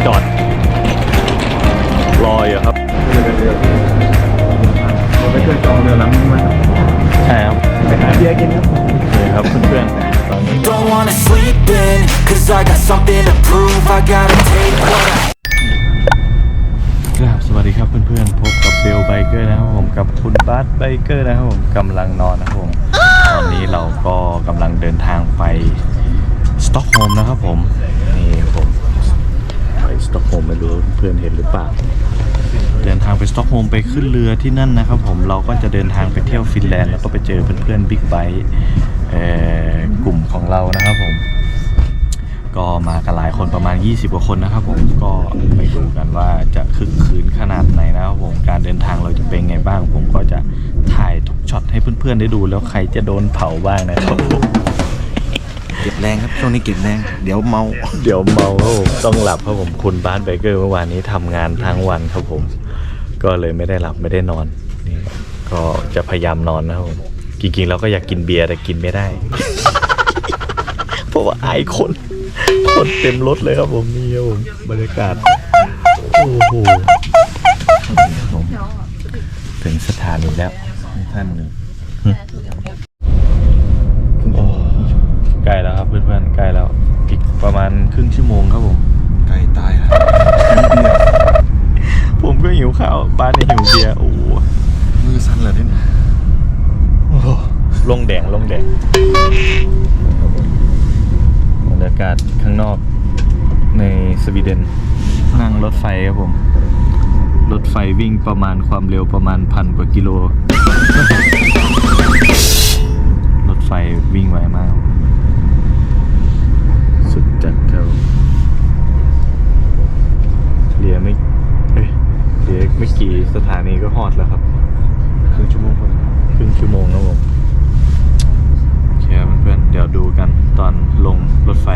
รือจอดรออยู่ครับเราไปช่วยจองเรือลำนี้มาใช่ครับไปหาเบียร์กินครับนี่ครับเพื่อนๆตอนนี้ Don't wanna sleep in, cause I got something to prove. I gotta take what I ครับสวัสดีครับเพื่อนๆ พบกับเบลไบเกอร์นะครับผมกับคุณบาสไบเกอร์นะครับผมกำลังนอนนะครับผมตอนนี้เราก็กำลังเดินทางไปสต็อกโฮล์มนะครับผมนี่ผมไป สต็อกโฮล์มไม่รู้เพื่อนเห็นหรือเปล่า เดินทางไปสต็อกโฮล์มไปขึ้นเรือที่นั่นนะครับผมเราก็จะเดินทางไปเที่ยวฟินแลนด์แล้วก็ไปเจอเพื่อนๆบิ๊กไบค์กลุ่มของเรานะครับผม ก็มากันหลายคนประมาณ 20 กว่าคนนะครับผมก็ไปดูกันว่าจะคึกคืนขนาดไหนนะครับผมการเดินทางเราจะเป็นไงบ้าง ผมก็จะถ่ายทุกช็อตให้เพื่อนๆได้ดูแล้วใครจะโดนเผาบ้างนะครับผม เก็บแรงครับช่วงนี้เก็บแรง เดี๋ยวเมา เดี๋ยวเมาครับผมต้องหลับครับผมคุณบ้านเบเกอร์เมื่อวานนี้ทำงานทั้งวันครับผม ก็เลยไม่ได้หลับไม่ได้นอนนี่ก็จะพยายามนอนนะครับผมจริงๆเราก็อยากกินเบียร์แต่กินไม่ได้ เพราะว่าอายคนคนเต็มรถเลยครับผมนี่ครับผมบรรยากาศโอ้โหผมถึงสถานีแล้วท่านหนึ่ง วีเดน นั่งรถไฟครับผม รถไฟวิ่งประมาณความเร็วประมาณพันกว่ากิโล รถไฟวิ่งไวมาก สุดจัดครับเหลียไม่เอ้ยเหลียไม่กี่สถานีก็ฮอดแล้วครับ ครึ่งชั่วโมงคน ครึ่งชั่วโมงครับผมโอเคครับเพื่อนๆ เดี๋ยวดูกันตอนลงรถไฟ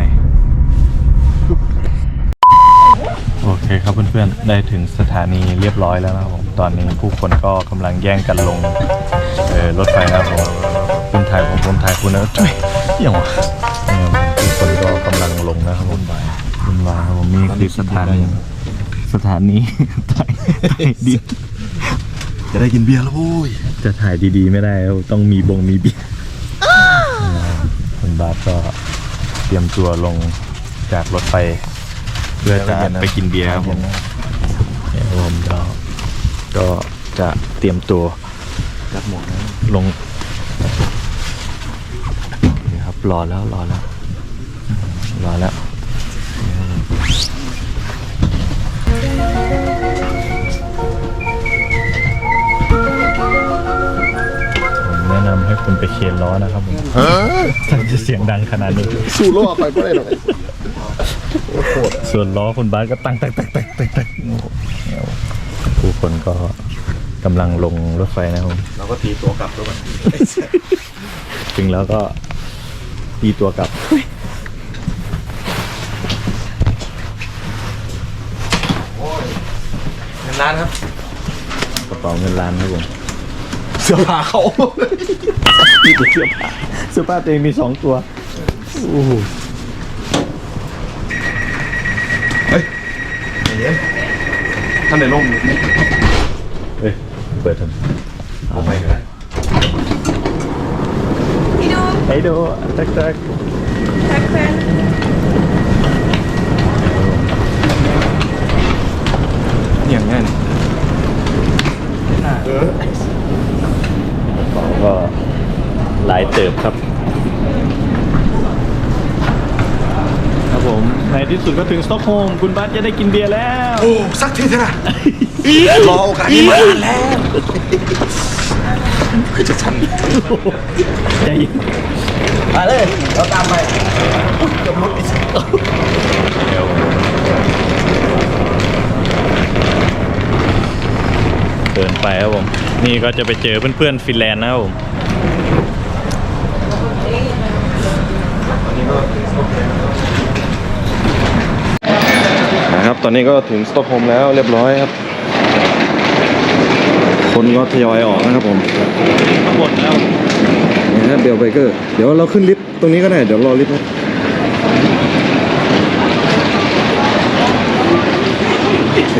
โอเคครับเพื่อนๆ ได้ถึงสถานีเรียบร้อยแล้วนะครับผม ตอนนี้ผู้คนก็กำลังแย่งกันลงเออรถไฟนะครับผมคุณถ่ายผมผมถ่ายคุณนะจุ้ยเหี้ยังวะเนี่ยผมผู้คนก็กำลังลงนะครับผมวุ่นวายครับผมมีคลิปสถานีสถานีถ่ายถ่ายดินจะได้กินเบียร์แล้วโว้ยจะถ่ายดีๆไม่ได้ครับต้องมีบงมีเบียร์คุณบาสก็เตรียมตัวลงจากรถไฟ เพื่อจะไปกินเบียร์ครับผมเนี่ยครับผมก็ก็จะเตรียมตัวจัดหมวกนะลงนี่ครับรอแล้วรอแล้วรอแล้วผมแนะนำให้คุณไปเคนล้อนะครับผมถ้าจะเสียงดังขนาดนี้ สู้โลกไปก็ได้หรอก ส่วนล้อคุณบาสก็ตั้งตั้งตั้งตั้งตั้งตั้งผู้คนก็กำลังลงรถไฟนะครับ เราก็ตีตัวกลับด้วยกันถึงแล้วก็ตีตัวกลับ เงินล้านครับกระเป๋าเงินล้านครับผม เสื้อผ้าเขามีแต่เสื้อผ้าเสื้อผ้าตัวเองมีสองตัว โอ้โห เฮ้ยเย็น ท่านไหนลงเอ้ย เปิดทันเอาไปก็ได้ไอ้ดูตักตักอย่างงั้นเออกระเป๋าก็หลายเติบครับ ครับ ผมในที่สุดก็ถึงสต็อกโฮล์มคุณบัสจะได้กินเบียร์แล้วโอ้สักทีเถอะนะรอโอกาสนี้มานานแล้วคือจะชันใจเย็นมาเลยเราตามไปจบรถอีกเดี๋ยวเดินไปครับผม นี่ก็จะไปเจอเพื่อนๆฟินแลนด์นะครับผม นะครับตอนนี้ก็ถึงสต็อกโฮล์มแล้วเรียบร้อยครับ คนก็ทยอยออกนะครับผมทั้งหมดแล้วนี่ฮะเบลไบเกอร์ เดี๋ยวเราขึ้นลิฟต์ตรงนี้ก็ได้ เดี๋ยวรอลิฟต์นะโอเค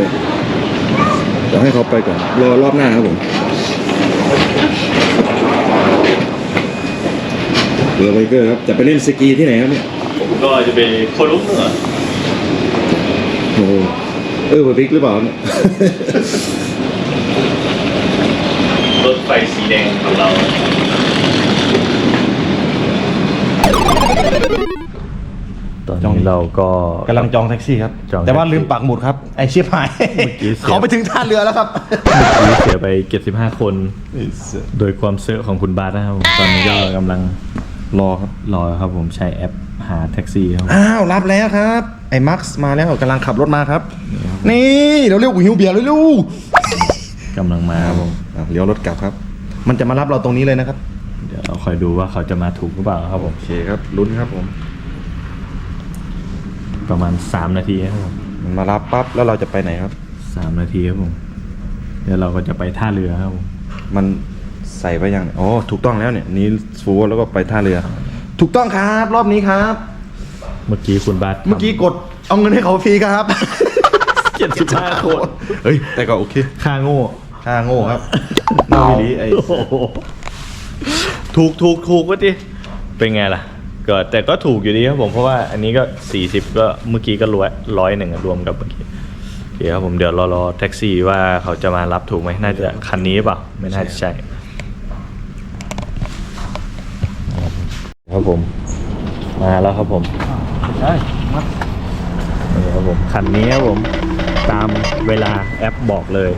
เดี๋ยวให้เขาไปก่อน รอรอบหน้าครับผมเรือไบเกอร์ครับ จะไปเล่นสกีที่ไหนครับเนี่ย ผมก็จะไปโคลุกเหนือ โอ้โหเออเบอร์บิ๊กหรือเปล่าเนี่ยรถไฟสีแดงของเราตอนนี้เราก็ กำลังจองแท็กซี่ครับ จองแต่ว่าแท็กซี่ ลืมปักหมุดครับ ไอเชียหายกี้เสีย เขาไปถึงท่าเรือแล้วครับเมื่อกี้เสียไป75คน โดยความเซอร์ของคุณบาสนะครับผมตอนนี้ก็กำลังรอครับรอครับผมใช้แอป หาแท็กซี่ครับอ้าวรับแล้วครับ ไอ้มักซ์มาแล้วกำลังขับรถมาครับ นี่เดี๋ยวเรียกหิวเบียร์เลยลูกกำลังมาครับผมเลี้ยวรถกลับครับ มันจะมารับเราตรงนี้เลยนะครับ เดี๋ยวเราคอยดูว่าเขาจะมาถูกหรือเปล่าครับผมโอเคครับลุ้นครับผม ประมาณ 3 นาทีครับผมมันมารับปั๊บแล้วเราจะไปไหนครับ3นาทีครับผมเดี๋ยวเราก็จะไปท่าเรือครับผมมันใส่ไปยังอ๋อถูกต้องแล้วเนี่ยนี่ฟูแล้วก็ไปท่าเรือ ถูกต้องครับรอบนี้ครับ เมื่อกี้คุณบาสเมื่อกี้กดเอาเงินให้เขาฟรีครับ เจ็ดสิบห้าคนเฮ้ย แต่ก็โอเคค่าโง่ค่าโง่ครับน้าวิลีไอ้โอ้โหถูกถูกถูกก็ดิเป็นไงล่ะ ก็แต่ก็ถูกอยู่ดีครับผมเพราะว่าอันนี้ก็40ก็เมื่อกี้ก็ร้อยร้อยหนึ่งอะรวมกับเมื่อกี้โอเคครับผมเดี๋ยวรอรอแท็กซี่ว่าเขาจะมารับถูกไหมน่าจะคันนี้เปล่าไม่น่าจะใช่ ครับผม มาแล้วครับผมใช่มานี่ครับผมคันนี้ครับผมตามเวลาแอปบอกเลย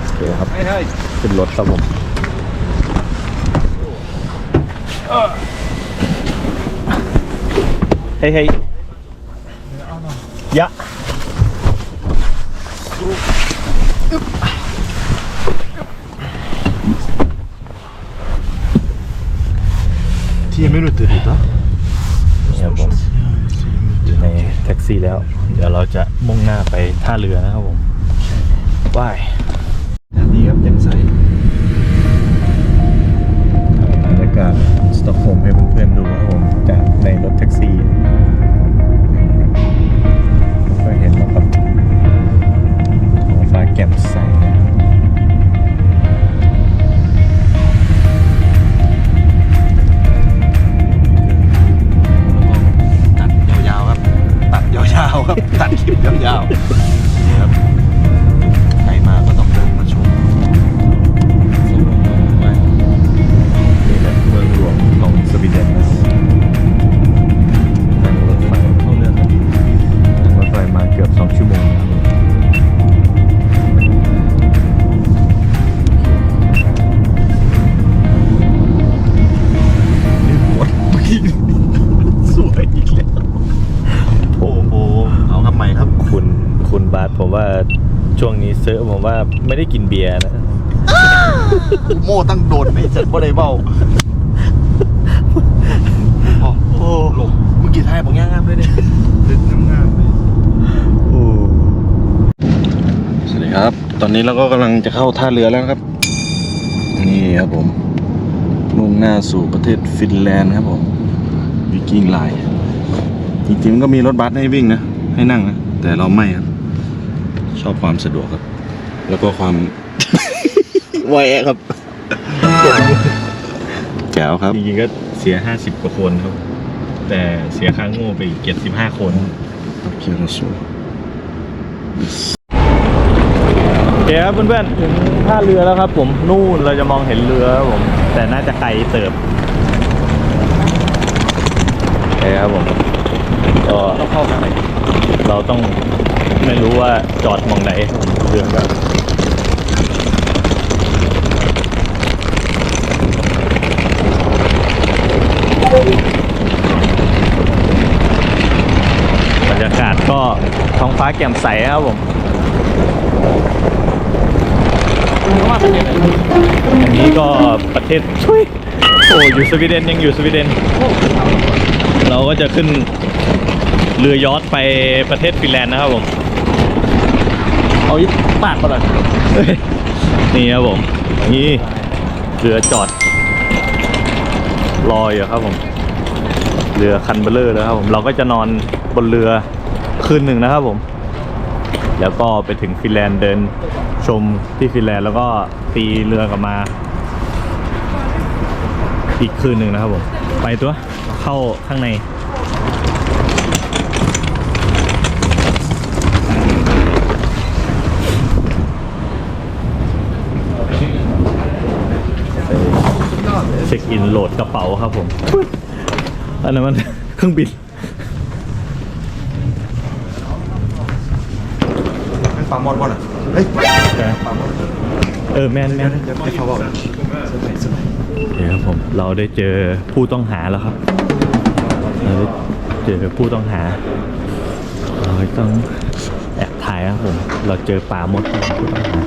โอเคครับไม่ใช่ขึ้นรถครับผมเฮ้ยเฮ้ยยะ ที่ยังไม่รู้ตื่นเหรอนี่ครับผม อยู่ในแท็กซี่แล้ว เดี๋ยวเราจะมุ่งหน้าไปท่าเรือนะครับผมว้ายดีครับแจ่มใสบรรยากาศสต็อกโฮล์มให้เพื่อนๆดูนะครับผมจากในรถแท็กซี่ก็เห็นแล้วครับท้องฟ้าแจ่มใส ยาวๆค ช่วงนี้เซอร์ผมว่าไม่ได้กินเบียร์นะโม่ตั้งโดนไอ้จัดบ่ได้เบ้าโอ้หลบเมื่อกี้ทายบอกง่ายๆเลยเนี่ยดึกงามๆเลยสวัสดีครับ ตอนนี้เราก็กำลังจะเข้าท่าเรือแล้วครับ นี่ครับผม มุ่งหน้าสู่ประเทศฟินแลนด์ครับผมวิกิ้งไลน์จริงๆมันก็มีรถบัสให้วิ่งนะ ให้นั่งนะ แต่เราไม่ครับช อบความสะดวกครับ แล้วก็ความ ไวครับ แจ๋วครับ จริงๆก็เสีย 50 กว่าคนครับ แต่เสียค่างโง่ไปอีก75 คนเคียร์สูงโอเคครับเพื่อนๆถึงท่าเรือแล้วครับ ผมนู่นเราจะมองเห็นเรือครับผม แต่น่าจะไกลเติบโอเคครับผมก็ต้องเข้ากันเราต้อง ไม่รู้ว่าจอดมองไหนเรือก็บรรยากาศก็ท้องฟ้าแจ่มใสครับผมอันนี้ก็ประเทศช่วยโอ้อยู่สวีเดนยังอยู่สวีเดน เราก็จะขึ้นเรือยอทไปประเทศฟินแลนด์นะครับผม เอาอีกปากมาเลยเฮ้ยนี่ครับผม นี่เรือจอด รออยู่ครับผม เรือคันเบลเลอร์แล้วครับผมเราก็จะนอนบนเรือคืนหนึ่งนะครับผม แล้วก็ไปถึงฟินแลนด์เดินชมที่ฟินแลนด์แล้วก็ตีเรือกลับมา อีกคืนหนึ่งนะครับผม ไปตัวเข้าข้างใน เช็คอินโหลดกระเป๋าครับผม อันนั้นมันเครื่องบินปามอดบอลอะเฮ้ยเออแมนแมนเดี๋ยวให้เขาบอกเดี๋ยวครับผม เราได้เจอผู้ต้องหาแล้วครับเราได้เจอผู้ต้องหาเราต้องแอบถ่ายครับผม เราเจอป่ามดครับผู้ต้องหา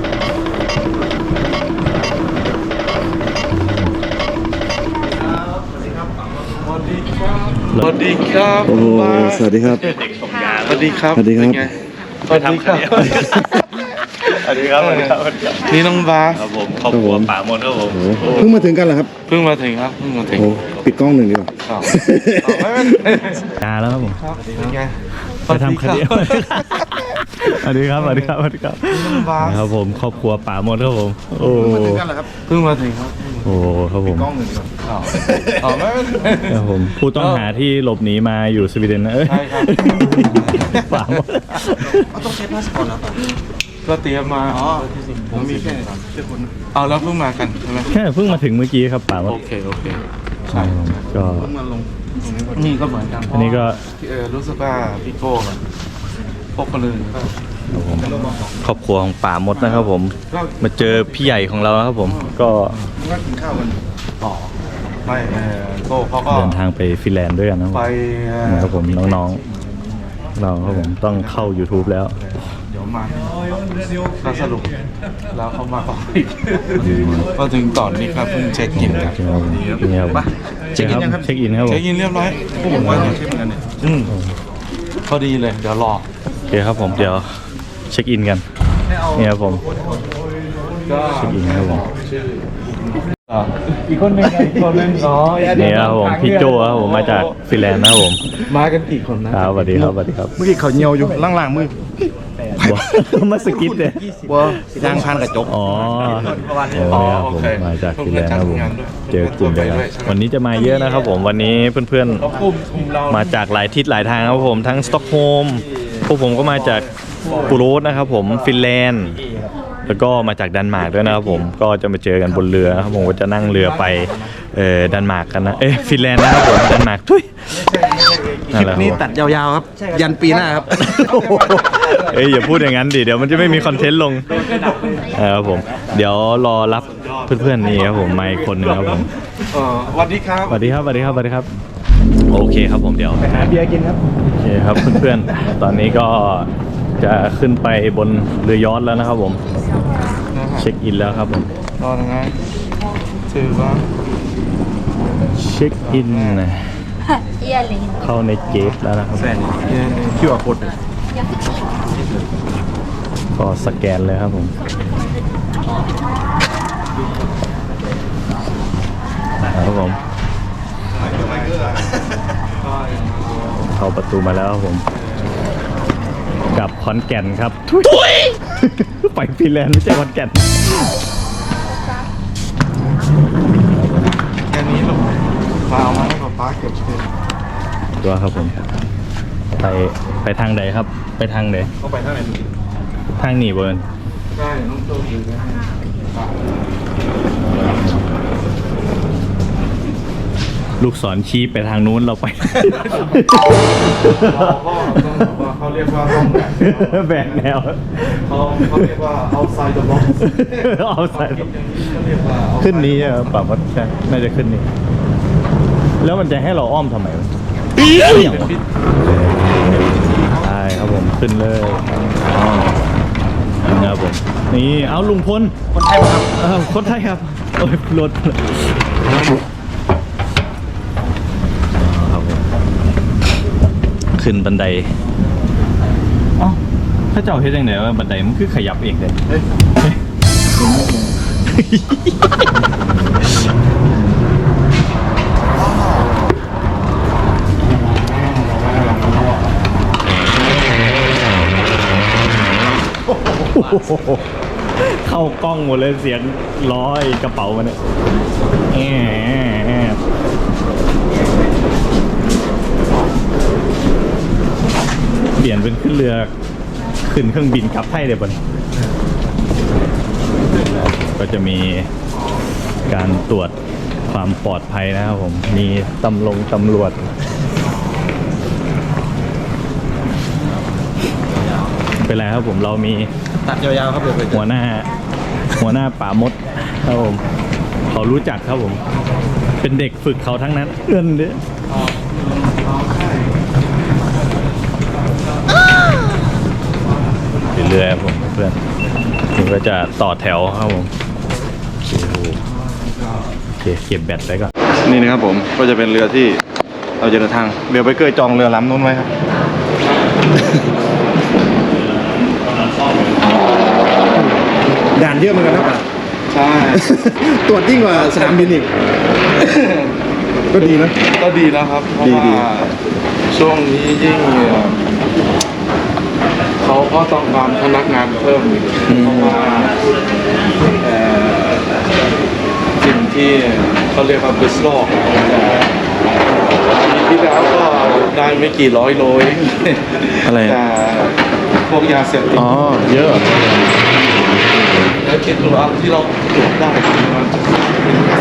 ครับโอ้โหสวัสดีครับ สวัสดีครับสวัสดีครับ เป็นไงสวัสดีครับสวัสดีครับสวัสดีครับนี่น้องบาสครับผมครอบครัวป่ามดครับผมโอ้โหเพิ่งมาถึงกันเหรอครับเพิ่งมาถึงครับเพิ่งมาถึงโอ้ปิดกล้องหนึ่งดีกว่าครับเอาไม่เป็นไรนานแล้วครับผมครับเป็นไงไปทำคดีสวัสดีครับสวัสดีครับสวัสดีครับน้องบาสครับผมครอบครัวป่ามดครับผมโอ้เพิ่งมาถึงกันเหรอครับ เพิ่งมาถึงครับโอ้ครับผมกล้องหนึ่งดีกว่าเอาเอาไม่เป็นไรครับผมผู้ต้องหาที่หลบหนีมาอยู่สวีเดนนะเอ้ยใช่ครับป่ามดต้องใช้พาสปอร์ตแล้วป่ะก็เตรียมมาอ๋อผมมีแค่แค่คนเอาแล้วเพิ่งมากันใช่ไหมแค่เพิ่งมาถึงเมื่อกี้ครับป่ามดโอเคโอเคใช่ก็ เพิ่งมาลงตรงนี้พอดีนี่ก็เหมือนกันอันนี้ก็เออรู้สึกว่าพี่โก้อะ พบกันเลยก็ครับผมครอบครัวของป่ามดนะครับผม มาเจอพี่ใหญ่ของเรานะครับผม ก็ว่ากินข้าวกันต่อไม่เออโก้เขาก็เดินทางไปฟินแลนด์ด้วยกันนะครับไปเอ่อนะครับผมน้องๆ เราครับผมต้องเข้า YouTube แล้ว เดี๋ยวมาก็สรุปแล้วเขามาต่ออีกก็ถึงตอนนี้ครับเพิ่งเช็คอินครับครับผมนี่ครับเช็คอินครับเช็คอินครับผมเช็คอินเรียบร้อยพวกผมว่าเช็คเหมือนกันเนี่ยอืมพอดีเลยเดี๋ยวรอโอ เคครับผมเดี๋ยวเช็คอินกันนี่ครับผมเช็คอินครับผมอีกคนนึงอีกคนนึงอ๋อนี่ครับผมพี่โจครับผมมาจากฟินแลนด์นะครับผม มากันกี่คนนะครับสวัสดีครับสวัสดีครับเมื่อกี้เขาเหี่ยวอยู่ล่างๆมือว้าวมาสกิดเลยว่ายางพันกระจก อ๋อโอ้ยครับผมมาจากฟินแลนด์นะครับผมเจอกลุ่มเดียวกันวันนี้จะมาเยอะนะครับผม วันนี้เพื่อนๆกลุ่มกลุ่มเรามาจากหลายทิศหลายทางครับผม ทั้งสต็อกโฮล์ม พวกผมก็มาจากปูโรสนะครับผมฟินแลนด์แล้วก็มาจากดันมาร์กด้วยนะครับผมก็จะมาเจอกันบนเรือนะครับผมก็จะนั่งเรือไปเอ่อดันมาร์กกันนะเอ้ยฟินแลนด์นะครับผมดันมาร์กทุยคลิปนี้ตัดยาวๆครับ ยันปีหน้าครับเอ้ยอย่าพูดอย่างนั้นดิเดี๋ยวมันจะไม่มีคอนเทนต์ลงเออครับผม เดี๋ยวรอรับเพื่อนๆนี่ครับผมมาอีกคนหนึงครับผมเออสวัสดีครับสวัสดีครับสวัสดีครับสวัสดีครับ โอเคครับผมเดี๋ยวหาเบียร์กินครับโอเคครับเพื่อนๆ ตอนนี้ก็จะขึ้นไปบนเรือยอชต์แล้วนะครับผม เช็คอินแล้วครับผม รอยังไงถือว่าเช็คอินนะ Elin. เข้าในเกฟแล้วนะครับคิวอาร์โค้ดก็สแกนเลยครับผมครับผม เข้าประตูมาแล้วครับผมกลับขอนแก่นครับทุยไปฟินแลนด์ไม่ใช่ขอนแก่นแค่นี้ลูกมาเอามาให้ป๊าป๊าเก็บเองตัวครับผมไปไปทางใดครับ ไปทางใดเข้าไปท่าไหนทางหนีเบิร์นได้น้องโตถือได้ ลูกศรชี้ไปทางนู้นเราไปเขาก็ต้องบอกว่าเขาเรียกว่าห้องแบบแบกแนว เขาเขาเรียกว่า outside the box เอาใส่เขาเรียกว่าขึ้นนี้อะปรับว่าใช่น่าจะขึ้นนี้ แล้วมันจะให้เราอ้อมทำไมวะเอี่ยงวะได้ครับผมขึ้นเลยนะครับผมนี่เอาลุงพลคนไทยครับเออคนไทยครับโอ้ยรถครับผม ขึ้นบันไดเอ้าถ้าเจ้าเฮ็ดยังไงว่าบันไดมันคือขยับเองเลยเฮ้ยเข้ากล้องหมดเลยเสียงล้อยกระเป๋ามันเนี่ยแอะแอะ เปลี่ยนเป็นขึ้นเรือขึ้นเครื่องบินกลับไทยเลยบนก็จะมีการตรวจความปลอดภัยนะครับผม มีตำลงตำรวจ เป็นไรครับผมเรามีตัดยาวๆครับเดี๋ยวไปหัวหน้า หัวหน้าป่ามดครับผมเขารู้จักครับผม เป็นเด็กฝึกเขาทั้งนั้น เอื้อนเด้ เรื่อยๆครับผมเพื่อนผมก็จะต่อแถวครับผมโอ้โหโอเคเก็บแบตไว้ก่อนนี่นะครับผมก็จะเป็นเรือที่เราจะเดินทางเรือไปเกยจองเรือลำนู้นไว้ครับด่านเยอะเหมือนกันครับใช่ตรวจยิ่งกว่าสนามบินอีกก็ดีนะก็ดีแล้วครับเพราะดีว่าดีช่วงนี้ยิ่ง เอ่อเขาก็ต้องการพนักงานเพิ่มอีกเพราะว่าเอ่อสิ่งที่เขาเรียกว่าบิสโลกปีที่แล้วก็ได้ไม่กี่ร้อยโลเองอะไรแต่พวกยาเสพติดอ๋อเยอะแล้วคิดดูเอาที่เราตรวจได้ประมาณ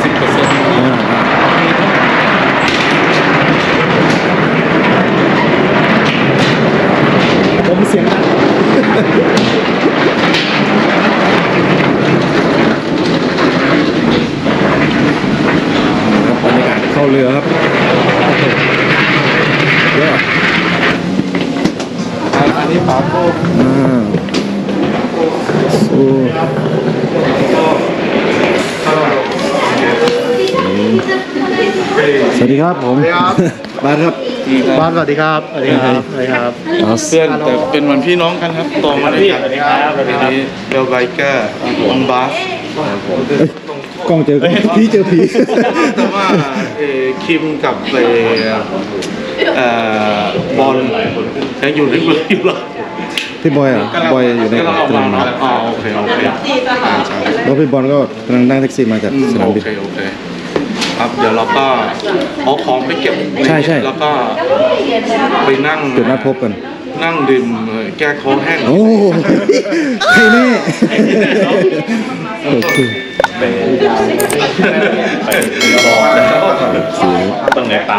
สิบเปอร์เซ็นต์ผมเสียงดัง บรรยากาศเข้าเรือครับเยอะอันนี้ปาโก้อ่าโอ้ สวัสดีครับผมบาสครับบาสสวัสดีครับสวัสดีครับสวัสดีครับเพื่อนแต่เป็นเหมือนพี่น้องกันครับโตมาด้วยกันอันนี้เบลไบเกอร์ออนบาสกล้องเจอพี่เจอผีแต่ว่าเอ่อคิมกับเอ่อเอ่อบอลยังอยู่ในเมืองอยู่หรอพี่บอยอะบอยอยู่ในกำลังออกสมานามบินเนาะอ๋อโอเคโอเคอ่าใช่แล้วพี่บอลก็กำลังนั่งแท็กซี่มาจากอืมสนามโอบินเคโอเค ครับ เดี๋ยวเราก็เอาของไปเก็บใช่ใช่ แล้วก็ไปนั่งจุดนัดพบกัน นั่งดื่มเอ่อแก้คอแห้งโอ้ใครแน่โอเคไปบอกแล้วต้องไหนปะ